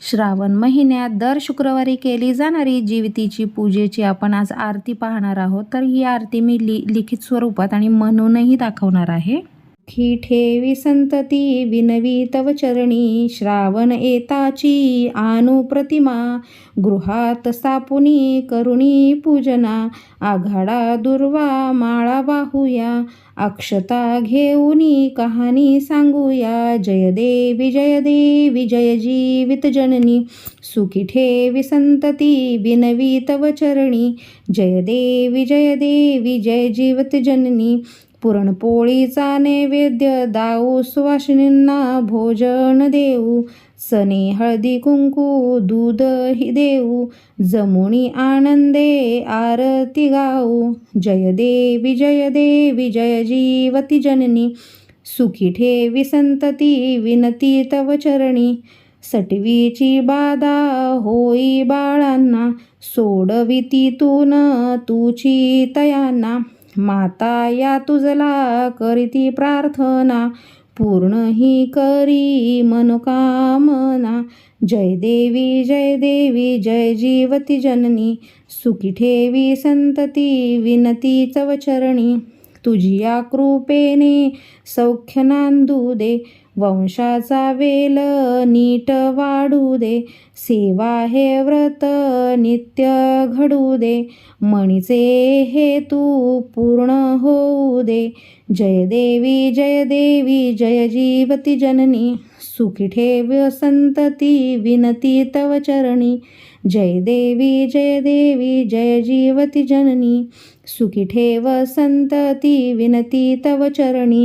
श्रावण महिन्यात दर शुक्रवारी केली जाणारी जीवितीची पूजेची आपण आज आरती पाहणार आहोत. तर ही आरती मी लि लिखित स्वरूपात आणि म्हणूनही दाखवणार आहे. खी ठेवी संतती विनवी तव चरणी श्रावण येताची आनु प्रतिमा गृहात स्थापुनी करुणी पूजना आघाडा दुर्वा माळा वाहूया अक्षता घेऊनी कहाणी सांगूया जयदेवी जयदेवी जय जीवित जननी सुखी ठेवी संतती विनवी तव चरणी जयदेवी जयदेवी जय जय जीवित जननी पुरणपोळीचा नैवेद्य दाऊ सुवासिनींना भोजन देऊ. सने हळदी कुंकू दूध ही देऊ. जमुनी आनंदे आरती गाऊ. जय देवी जय देवी जय जीवती जननी. सुखी ठेवी संतती विनती तव चरणी. सटवीची बाधा होई बाळांना. सोडविती तून तुची तयांना. माता या तुझला करीती प्रार्थना. पूर्ण ही करी मनोकामना. जय देवी जय देवी जय जीवती जननी. सुखी ठेवी संतती विनती चवचरणी तुझिया तुझी या कृपेने सौख्य नांदू दे. वंशाचा वेल नीट वाढू दे. सेवा हे व्रत नित्य घडू दे. मणीचे हे तू पूर्ण होऊ दे. जय देवी जय देवी जय जीवती जननी. सुखी ठेव संतती विनती तव चरणी. जय देवी जय देवी जय जीवती जननी. सुखी ठेव संतती विनती तव चरणी.